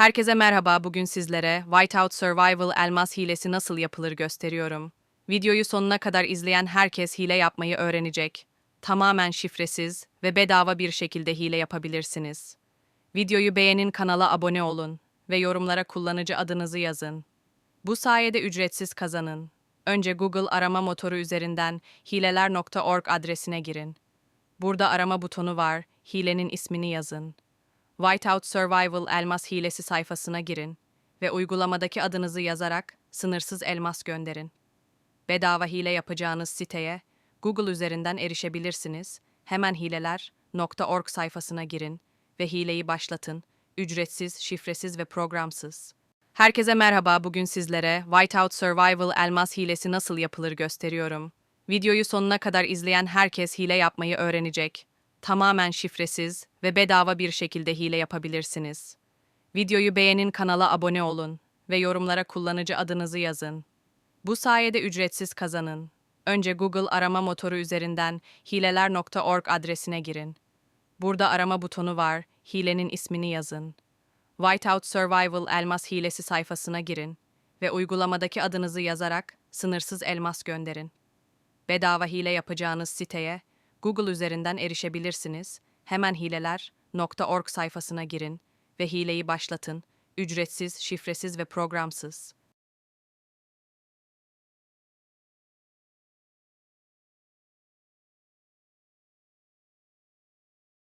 Herkese merhaba. Bugün sizlere Whiteout Survival elmas hilesi nasıl yapılır gösteriyorum. Videoyu sonuna kadar izleyen herkes hile yapmayı öğrenecek. Tamamen şifresiz ve bedava bir şekilde hile yapabilirsiniz. Videoyu beğenin, kanala abone olun ve yorumlara kullanıcı adınızı yazın. Bu sayede ücretsiz kazanın. Önce Google arama motoru üzerinden hileler.org adresine girin. Burada arama butonu var, hilenin ismini yazın. Whiteout Survival elmas hilesi sayfasına girin ve uygulamadaki adınızı yazarak sınırsız elmas gönderin. Bedava hile yapacağınız siteye Google üzerinden erişebilirsiniz. Hemen hileler.org sayfasına girin ve hileyi başlatın. Ücretsiz, şifresiz ve programsız. Herkese merhaba. Bugün sizlere Whiteout Survival elmas hilesi nasıl yapılır gösteriyorum. Videoyu sonuna kadar izleyen herkes hile yapmayı öğrenecek. Tamamen şifresiz ve bedava bir şekilde hile yapabilirsiniz. Videoyu beğenin, kanala abone olun ve yorumlara kullanıcı adınızı yazın. Bu sayede ücretsiz kazanın. Önce Google arama motoru üzerinden hileler.org adresine girin. Burada arama butonu var, hilenin ismini yazın. Whiteout Survival elmas hilesi sayfasına girin ve uygulamadaki adınızı yazarak sınırsız elmas gönderin. Bedava hile yapacağınız siteye Google üzerinden erişebilirsiniz. Hemen hileler.org sayfasına girin ve hileyi başlatın. Ücretsiz, şifresiz ve programsız.